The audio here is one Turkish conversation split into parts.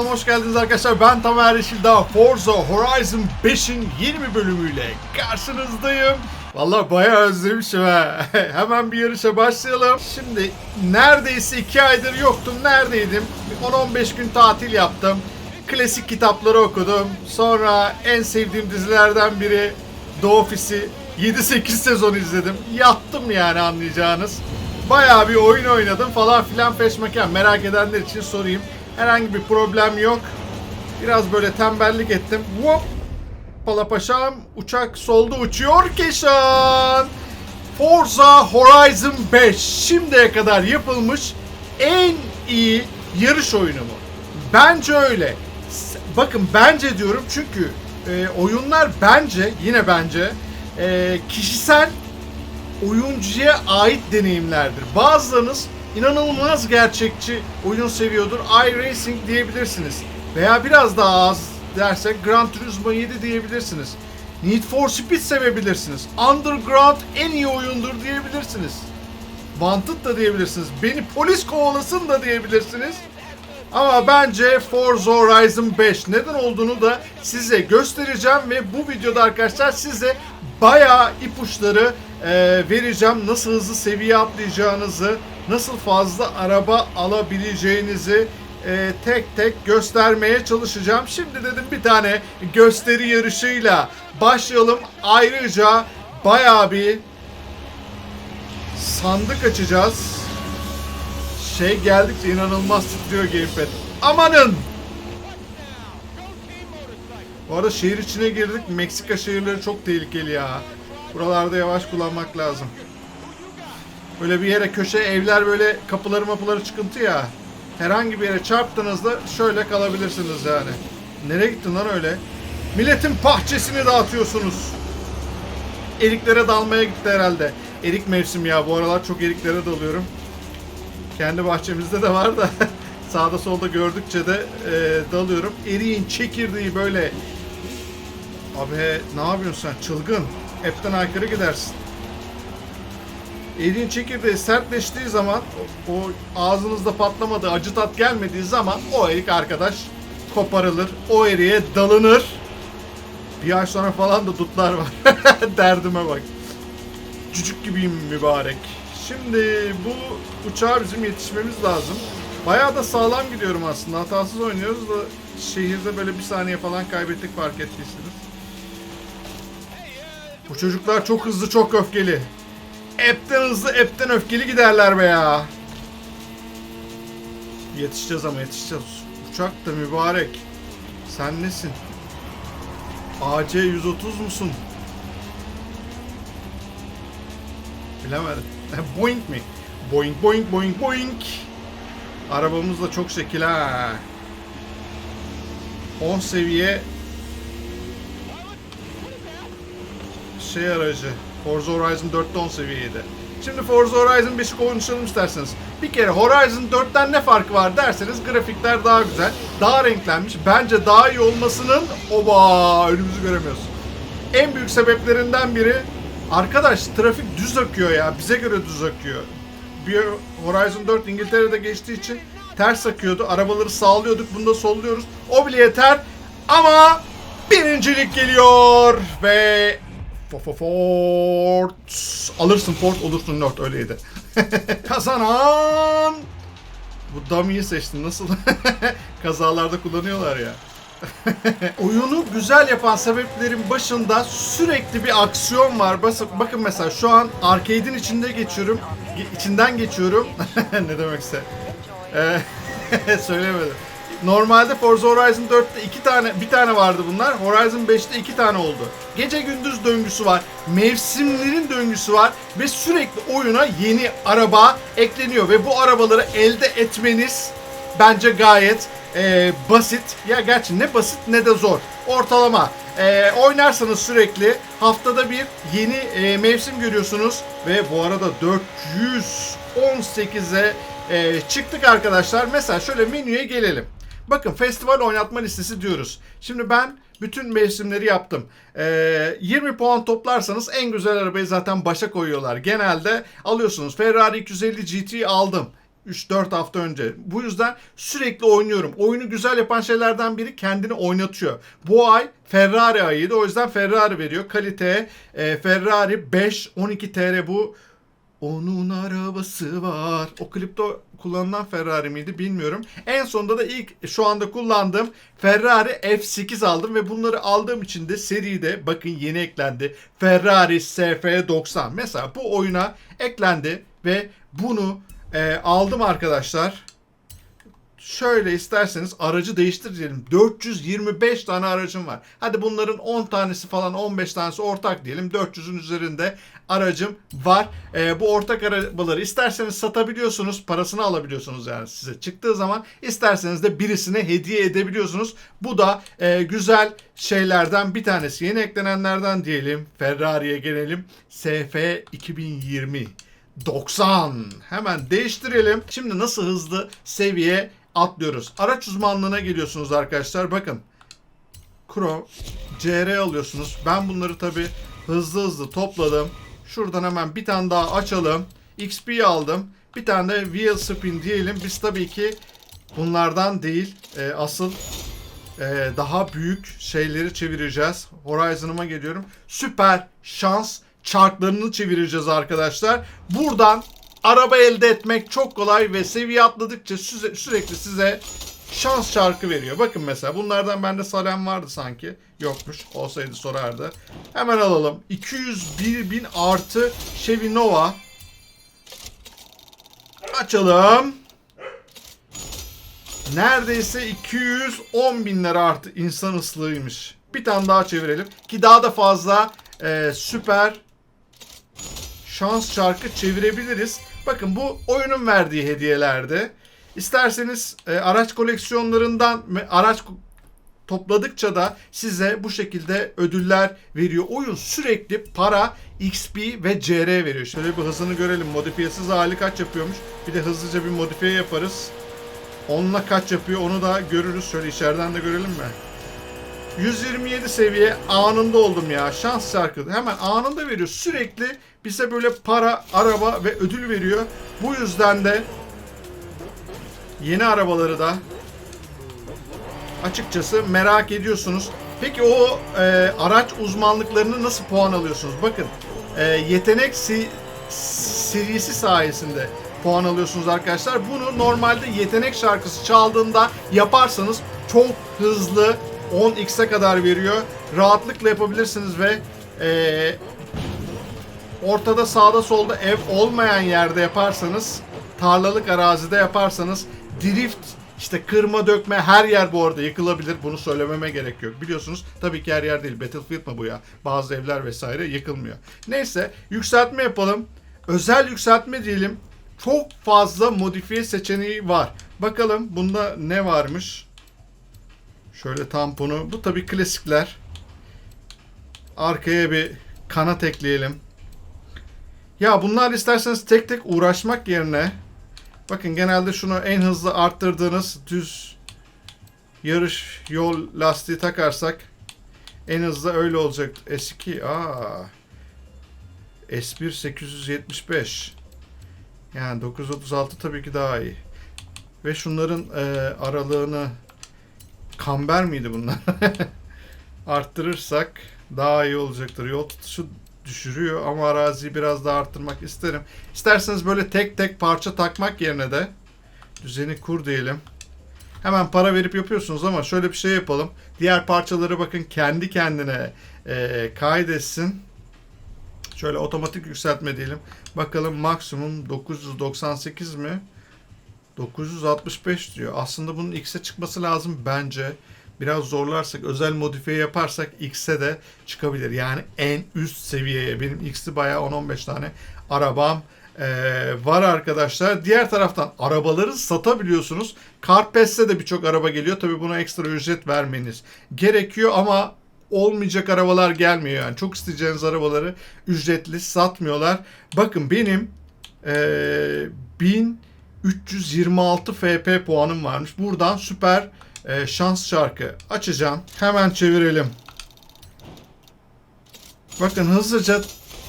kanalıma hoş geldiniz arkadaşlar. Ben Tamer Yeşil daha Forza Horizon 5'in yeni bir bölümüyle karşınızdayım. Vallahi bayağı özlemişim ha. Hemen bir yarışa başlayalım. Şimdi neredeyse 2 aydır yoktum. Neredeydim? 10-15 gün tatil yaptım. Klasik kitapları okudum. Sonra en sevdiğim dizilerden biri The Office'i 7-8 sezon izledim. Yattım yani anlayacağınız. Bayağı bir oyun oynadım falan filan peşmeken. Merak edenler için sorayım. Herhangi bir problem yok. Biraz böyle tembellik ettim. Hop! Palapaşam uçak solda uçuyor Keşan. Forza Horizon 5 şimdiye kadar yapılmış en iyi yarış oyunu mu? Bence öyle. Bakın bence diyorum çünkü e, oyunlar bence yine bence e, kişisel oyuncuya ait deneyimlerdir. Bazılarınız inanılmaz gerçekçi oyun seviyordur. iRacing diyebilirsiniz. Veya biraz daha az dersek Gran Turismo 7 diyebilirsiniz. Need for Speed sevebilirsiniz. Underground en iyi oyundur diyebilirsiniz. Wanted da diyebilirsiniz. Beni polis kovalasın da diyebilirsiniz. Ama bence Forza Horizon 5 neden olduğunu da size göstereceğim ve bu videoda arkadaşlar size bayağı ipuçları e, vereceğim. Nasıl hızlı seviye atlayacağınızı, nasıl fazla araba alabileceğinizi e, tek tek göstermeye çalışacağım. Şimdi dedim bir tane gösteri yarışıyla başlayalım. Ayrıca bayağı bir sandık açacağız şey geldikçe inanılmaz titriyor gamepad. Amanın! Bu arada şehir içine girdik. Meksika şehirleri çok tehlikeli ya. Buralarda yavaş kullanmak lazım. Böyle bir yere köşe evler böyle kapıları mapıları çıkıntı ya. Herhangi bir yere çarptığınızda şöyle kalabilirsiniz yani. Nereye gittin lan öyle? Milletin bahçesini dağıtıyorsunuz. Eriklere dalmaya gitti herhalde. Erik mevsim ya. Bu aralar çok eriklere dalıyorum. Kendi bahçemizde de var da sağda solda gördükçe de e, dalıyorum. Eriğin çekirdeği böyle Abi ne yapıyorsun sen çılgın? Hepten aykırı gidersin. Eriğin çekirdeği sertleştiği zaman o, ağzınızda patlamadığı acı tat gelmediği zaman o erik arkadaş koparılır. O eriğe dalınır. Bir ay sonra falan da dutlar var. Derdime bak. Cücük gibiyim mübarek. Şimdi bu uçağa bizim yetişmemiz lazım. Bayağı da sağlam gidiyorum aslında. Hatasız oynuyoruz da şehirde böyle bir saniye falan kaybettik fark ettiyseniz. Bu çocuklar çok hızlı çok öfkeli. Epten hızlı epten öfkeli giderler be ya. Yetişeceğiz ama yetişeceğiz. Uçak da mübarek. Sen nesin? AC 130 musun? Bilemedim. boing mi? Boing boing boing boing. Arabamız da çok şekil ha. 10 seviye şey aracı. Forza Horizon 4'te 10 seviyeydi. Şimdi Forza Horizon 5'i konuşalım isterseniz. Bir kere Horizon 4'ten ne farkı var derseniz grafikler daha güzel, daha renklenmiş. Bence daha iyi olmasının oba önümüzü göremiyoruz. En büyük sebeplerinden biri arkadaş trafik düz akıyor ya. Bize göre düz akıyor. Bir Horizon 4 İngiltere'de geçtiği için ters akıyordu. Arabaları sağlıyorduk. Bunda solluyoruz. O bile yeter. Ama birincilik geliyor ve Fo- fo- Ford. Alırsın Ford olursun Nord öyleydi. Kazanan bu dummy'yi seçtin nasıl? Kazalarda kullanıyorlar ya. Oyunu güzel yapan sebeplerin başında sürekli bir aksiyon var. Bas- Bakın mesela şu an arcade'in içinde geçiyorum. Ge- içinden geçiyorum. ne demekse. Ee, söylemedim. Normalde Forza Horizon 4'te iki tane, bir tane vardı bunlar. Horizon 5'te iki tane oldu. Gece gündüz döngüsü var. Mevsimlerin döngüsü var. Ve sürekli oyuna yeni araba ekleniyor. Ve bu arabaları elde etmeniz bence gayet e, basit. Ya gerçi ne basit ne de zor. Ortalama. E, oynarsanız sürekli haftada bir yeni e, mevsim görüyorsunuz. Ve bu arada 418'e e, çıktık arkadaşlar. Mesela şöyle menüye gelelim. Bakın festival oynatma listesi diyoruz. Şimdi ben bütün mevsimleri yaptım. Ee, 20 puan toplarsanız en güzel arabayı zaten başa koyuyorlar. Genelde alıyorsunuz. Ferrari 250 GT aldım. 3-4 hafta önce. Bu yüzden sürekli oynuyorum. Oyunu güzel yapan şeylerden biri kendini oynatıyor. Bu ay Ferrari ayıydı. O yüzden Ferrari veriyor. Kalite e, Ferrari 5 12 TR bu. Onun arabası var. O klipte kullanılan Ferrari miydi bilmiyorum. En sonunda da ilk şu anda kullandığım Ferrari F8 aldım ve bunları aldığım için de seride bakın yeni eklendi. Ferrari SF90. Mesela bu oyuna eklendi ve bunu e, aldım arkadaşlar. Şöyle isterseniz aracı değiştirelim. 425 tane aracım var. Hadi bunların 10 tanesi falan 15 tanesi ortak diyelim. 400'ün üzerinde aracım var. Ee, bu ortak arabaları isterseniz satabiliyorsunuz. Parasını alabiliyorsunuz yani size çıktığı zaman. isterseniz de birisine hediye edebiliyorsunuz. Bu da e, güzel şeylerden bir tanesi. Yeni eklenenlerden diyelim. Ferrari'ye gelelim. SF 2020. 90. Hemen değiştirelim. Şimdi nasıl hızlı seviye atlıyoruz. Araç uzmanlığına geliyorsunuz arkadaşlar. Bakın. Pro CR alıyorsunuz. Ben bunları tabi hızlı hızlı topladım. Şuradan hemen bir tane daha açalım. XP aldım. Bir tane de wheel spin diyelim. Biz tabii ki bunlardan değil. e, asıl e, daha büyük şeyleri çevireceğiz. Horizon'ıma geliyorum. Süper şans çarklarını çevireceğiz arkadaşlar. Buradan araba elde etmek çok kolay ve seviye atladıkça süze- sürekli size şans çarkı veriyor. Bakın mesela bunlardan bende Salem vardı sanki. Yokmuş. Olsaydı sorardı. Hemen alalım. 201 bin artı Chevy Nova. Açalım. Neredeyse 210 binler artı insan ıslığıymış. Bir tane daha çevirelim. Ki daha da fazla e, süper şans çarkı çevirebiliriz. Bakın bu oyunun verdiği hediyelerde. İsterseniz e, araç koleksiyonlarından araç topladıkça da size bu şekilde ödüller veriyor. Oyun sürekli para, XP ve CR veriyor. Şöyle bir hızını görelim. Modifiyesiz hali kaç yapıyormuş. Bir de hızlıca bir modifiye yaparız. Onunla kaç yapıyor onu da görürüz. Şöyle içeriden de görelim mi? 127 seviye anında oldum ya. Şans şarkı. Hemen anında veriyor. Sürekli bize böyle para, araba ve ödül veriyor. Bu yüzden de yeni arabaları da açıkçası merak ediyorsunuz. Peki o e, araç uzmanlıklarını nasıl puan alıyorsunuz? Bakın e, yetenek si- serisi sayesinde puan alıyorsunuz arkadaşlar. Bunu normalde yetenek şarkısı çaldığında yaparsanız çok hızlı 10x'e kadar veriyor. Rahatlıkla yapabilirsiniz ve e, ortada sağda solda ev olmayan yerde yaparsanız tarlalık arazide yaparsanız drift işte kırma dökme her yer bu arada yıkılabilir. Bunu söylememe gerek yok. Biliyorsunuz tabii ki her yer değil. Battlefield mı bu ya? Bazı evler vesaire yıkılmıyor. Neyse yükseltme yapalım. Özel yükseltme diyelim. Çok fazla modifiye seçeneği var. Bakalım bunda ne varmış? Şöyle tamponu. Bu tabii klasikler. Arkaya bir kanat ekleyelim. Ya bunlar isterseniz tek tek uğraşmak yerine bakın genelde şunu en hızlı arttırdığınız düz yarış yol lastiği takarsak en hızlı öyle olacak. S2 aa S1 875 yani 936 tabii ki daha iyi. Ve şunların e, aralığını kamber miydi bunlar? Arttırırsak daha iyi olacaktır. Yol tutuşu düşürüyor ama araziyi biraz daha arttırmak isterim. İsterseniz böyle tek tek parça takmak yerine de düzeni kur diyelim. Hemen para verip yapıyorsunuz ama şöyle bir şey yapalım. Diğer parçaları bakın kendi kendine e, kaydetsin. Şöyle otomatik yükseltme diyelim. Bakalım maksimum 998 mi? 965 diyor. Aslında bunun X'e çıkması lazım bence. Biraz zorlarsak, özel modifiye yaparsak X'e de çıkabilir. Yani en üst seviyeye. Benim X'li bayağı 10-15 tane arabam eee, var arkadaşlar. Diğer taraftan arabaları satabiliyorsunuz. Carpest'e de birçok araba geliyor. Tabi buna ekstra ücret vermeniz gerekiyor ama olmayacak arabalar gelmiyor yani. Çok isteyeceğiniz arabaları ücretli satmıyorlar. Bakın benim eee 1326 FP puanım varmış. Buradan süper e, şans şarkı açacağım. Hemen çevirelim. Bakın hızlıca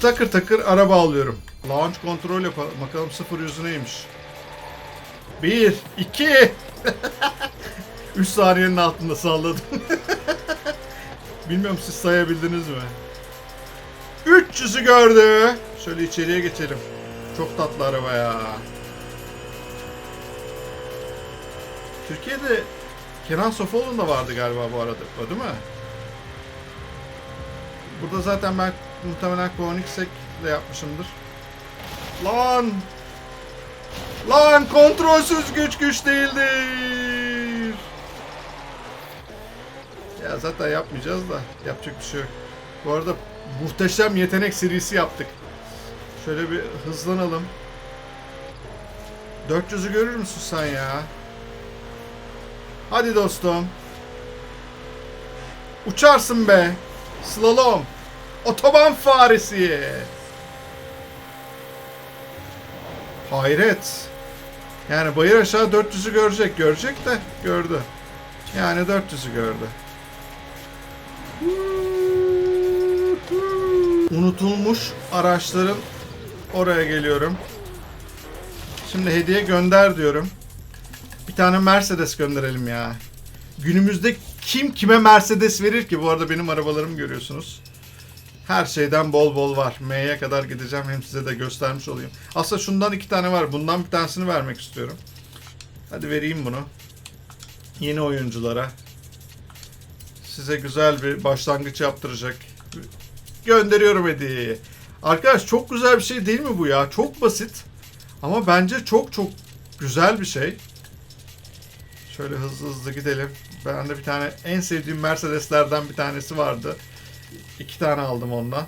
takır takır araba alıyorum. Launch kontrol yapalım. Bakalım sıfır yüzü neymiş. Bir, iki. Üç saniyenin altında salladım. Bilmiyorum siz sayabildiniz mi? 300'ü gördü. Şöyle içeriye geçelim. Çok tatlı araba ya. Türkiye'de Kenan Sofoğlu'nun da vardı galiba bu arada. O değil mi? Burada zaten ben muhtemelen Koenigsegg'le yapmışımdır. Lan! Lan kontrolsüz güç güç değildir. Ya zaten yapmayacağız da yapacak bir şey yok. Bu arada muhteşem yetenek serisi yaptık. Şöyle bir hızlanalım. 400'ü görür müsün sen ya? Hadi dostum. Uçarsın be. Slalom. Otoban faresi. Hayret. Yani bayır aşağı 400'ü görecek. Görecek de gördü. Yani 400'ü gördü. Unutulmuş araçların oraya geliyorum. Şimdi hediye gönder diyorum. Tane Mercedes gönderelim ya. Günümüzde kim kime Mercedes verir ki? Bu arada benim arabalarımı görüyorsunuz. Her şeyden bol bol var. M'ye kadar gideceğim. Hem size de göstermiş olayım. Aslında şundan iki tane var. Bundan bir tanesini vermek istiyorum. Hadi vereyim bunu. Yeni oyunculara. Size güzel bir başlangıç yaptıracak. Gönderiyorum hediyeyi. Arkadaş çok güzel bir şey değil mi bu ya? Çok basit. Ama bence çok çok güzel bir şey. Şöyle hızlı hızlı gidelim. Ben de bir tane en sevdiğim Mercedeslerden bir tanesi vardı. İki tane aldım ondan.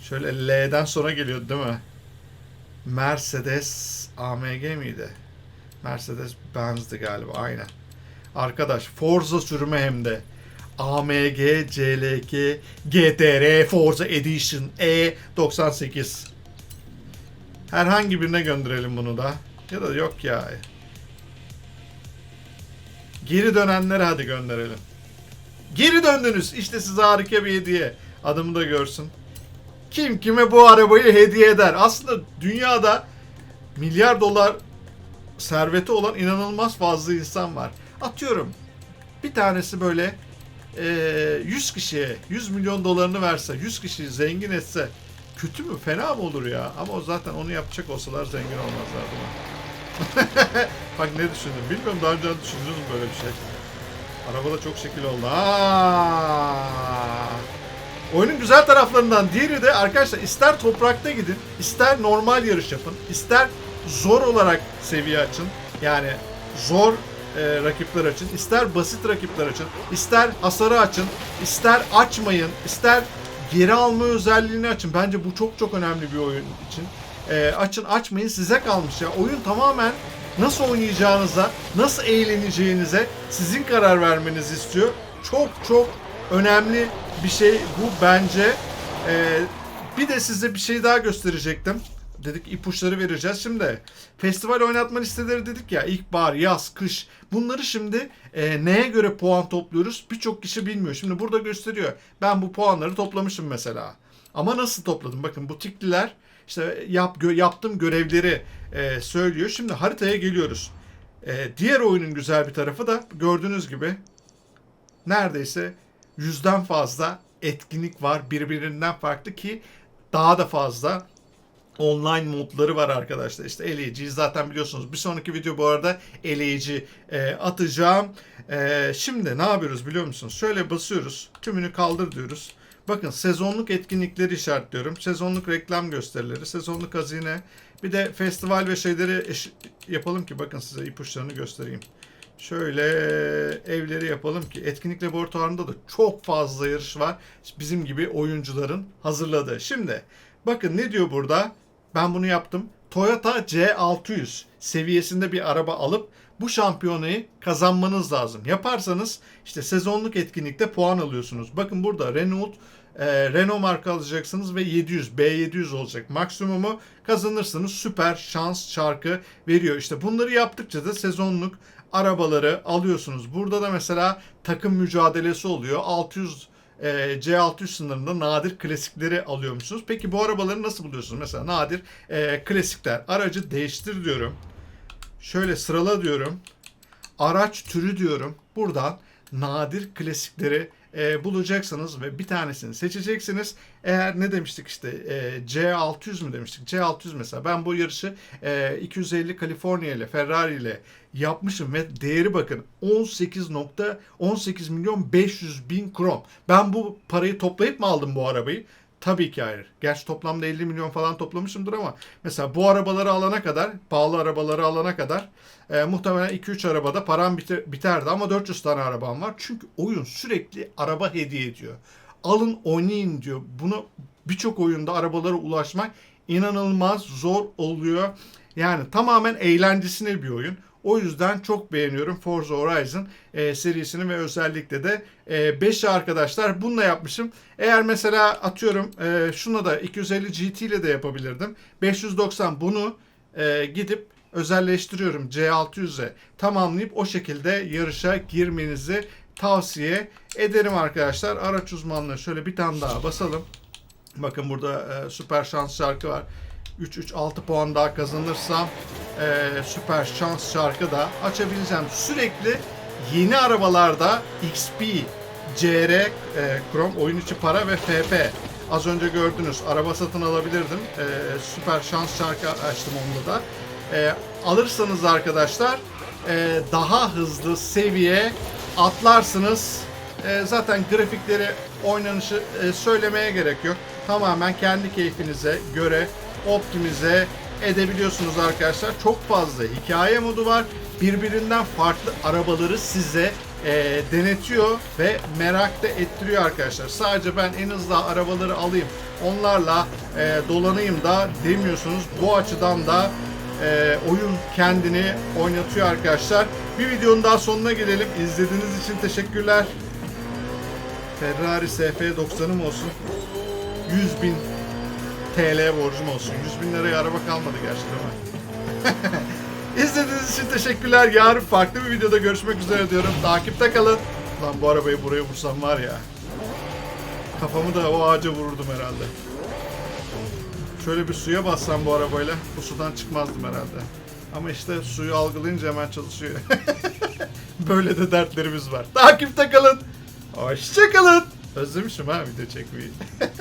Şöyle L'den sonra geliyordu değil mi? Mercedes AMG miydi? Mercedes Benz'di galiba aynen. Arkadaş Forza sürümü hem de. AMG CLK GTR Forza Edition E98. Herhangi birine gönderelim bunu da. Ya da yok ya. Geri dönenlere hadi gönderelim. Geri döndünüz. İşte size harika bir hediye. Adımı da görsün. Kim kime bu arabayı hediye eder? Aslında dünyada milyar dolar serveti olan inanılmaz fazla insan var. Atıyorum bir tanesi böyle e, 100 kişiye 100 milyon dolarını verse, 100 kişiyi zengin etse kötü mü? Fena mı olur ya? Ama o zaten onu yapacak olsalar zengin olmazlar mi? Bak ne düşündüm. Bilmiyorum daha önce düşündünüz böyle bir şey? Arabada çok şekil oldu. Aa! Oyunun güzel taraflarından diğeri de arkadaşlar ister toprakta gidin, ister normal yarış yapın, ister zor olarak seviye açın. Yani zor e, rakipler açın, ister basit rakipler açın, ister hasarı açın, ister açmayın, ister geri alma özelliğini açın. Bence bu çok çok önemli bir oyun için. E, açın açmayın size kalmış ya. Oyun tamamen nasıl oynayacağınıza, nasıl eğleneceğinize sizin karar vermenizi istiyor. Çok çok önemli bir şey bu bence. E, bir de size bir şey daha gösterecektim. Dedik ipuçları vereceğiz. Şimdi festival oynatma listeleri dedik ya ilkbahar, yaz, kış. Bunları şimdi e, neye göre puan topluyoruz? Birçok kişi bilmiyor. Şimdi burada gösteriyor. Ben bu puanları toplamışım mesela. Ama nasıl topladım? Bakın bu tikliler işte yap, gö, yaptığım görevleri e, söylüyor. Şimdi haritaya geliyoruz. E, diğer oyunun güzel bir tarafı da gördüğünüz gibi neredeyse yüzden fazla etkinlik var. Birbirinden farklı ki daha da fazla online modları var arkadaşlar. İşte eleyici zaten biliyorsunuz. Bir sonraki video bu arada eleyici e, atacağım. E, şimdi ne yapıyoruz biliyor musunuz? Şöyle basıyoruz. Tümünü kaldır diyoruz. Bakın sezonluk etkinlikleri işaretliyorum. Sezonluk reklam gösterileri, sezonluk hazine. Bir de festival ve şeyleri yapalım ki bakın size ipuçlarını göstereyim. Şöyle evleri yapalım ki etkinlik laboratuvarında da çok fazla yarış var. Bizim gibi oyuncuların hazırladığı. Şimdi bakın ne diyor burada? Ben bunu yaptım. Toyota C600 seviyesinde bir araba alıp bu şampiyonayı kazanmanız lazım. Yaparsanız işte sezonluk etkinlikte puan alıyorsunuz. Bakın burada Renault e, Renault marka alacaksınız ve 700 B700 olacak. Maksimumu kazanırsınız. Süper şans çarkı veriyor. İşte bunları yaptıkça da sezonluk arabaları alıyorsunuz. Burada da mesela takım mücadelesi oluyor. 600 e, C600 sınırında nadir klasikleri alıyormuşsunuz. Peki bu arabaları nasıl buluyorsunuz? Mesela nadir e, klasikler. Aracı değiştir diyorum. Şöyle sırala diyorum. Araç türü diyorum. Buradan nadir klasikleri e, bulacaksınız ve bir tanesini seçeceksiniz. Eğer ne demiştik işte e, C600 mü demiştik? C600 mesela ben bu yarışı e, 250 California ile Ferrari ile yapmışım ve değeri bakın 18.18 milyon 500 bin krom. Ben bu parayı toplayıp mı aldım bu arabayı? Tabii ki hayır. Gerçi toplamda 50 milyon falan toplamışımdır ama mesela bu arabaları alana kadar, pahalı arabaları alana kadar e, muhtemelen 2-3 arabada param biter, biterdi ama 400 tane arabam var. Çünkü oyun sürekli araba hediye ediyor. Alın oynayın diyor. Bunu birçok oyunda arabalara ulaşmak inanılmaz zor oluyor. Yani tamamen eğlencesine bir oyun. O yüzden çok beğeniyorum Forza Horizon e, serisini ve özellikle de 5'i arkadaşlar bununla yapmışım. Eğer mesela atıyorum e, şuna da 250 GT ile de yapabilirdim. 590 bunu e, gidip özelleştiriyorum C600'e tamamlayıp o şekilde yarışa girmenizi tavsiye ederim arkadaşlar. Araç uzmanlığı şöyle bir tane daha basalım. Bakın burada e, süper şans şarkı var. 3-3-6 puan daha kazanırsam e, süper şans şarkı da açabileceğim. Sürekli yeni arabalarda XP, CR, e, Chrome, oyun içi para ve FP. Az önce gördünüz araba satın alabilirdim. E, süper şans şarkı açtım onda da. E, alırsanız arkadaşlar e, daha hızlı seviye atlarsınız. E, zaten grafikleri, oynanışı e, söylemeye gerek yok. Tamamen kendi keyfinize göre optimize edebiliyorsunuz arkadaşlar. Çok fazla hikaye modu var. Birbirinden farklı arabaları size e, denetiyor ve merak da ettiriyor arkadaşlar. Sadece ben en hızlı arabaları alayım, onlarla e, dolanayım da demiyorsunuz. Bu açıdan da e, oyun kendini oynatıyor arkadaşlar. Bir videonun daha sonuna gelelim. İzlediğiniz için teşekkürler. Ferrari SF90'ım olsun. 100 bin TL borcum olsun. 100 bin liraya araba kalmadı gerçi değil? İzlediğiniz için teşekkürler. Yarın farklı bir videoda görüşmek üzere diyorum. Takipte kalın. Lan bu arabayı buraya vursam var ya. Kafamı da o ağaca vururdum herhalde. Şöyle bir suya bassam bu arabayla bu sudan çıkmazdım herhalde. Ama işte suyu algılayınca hemen çalışıyor. Böyle de dertlerimiz var. Takipte kalın. Hoşçakalın. Özlemişim ha video çekmeyi.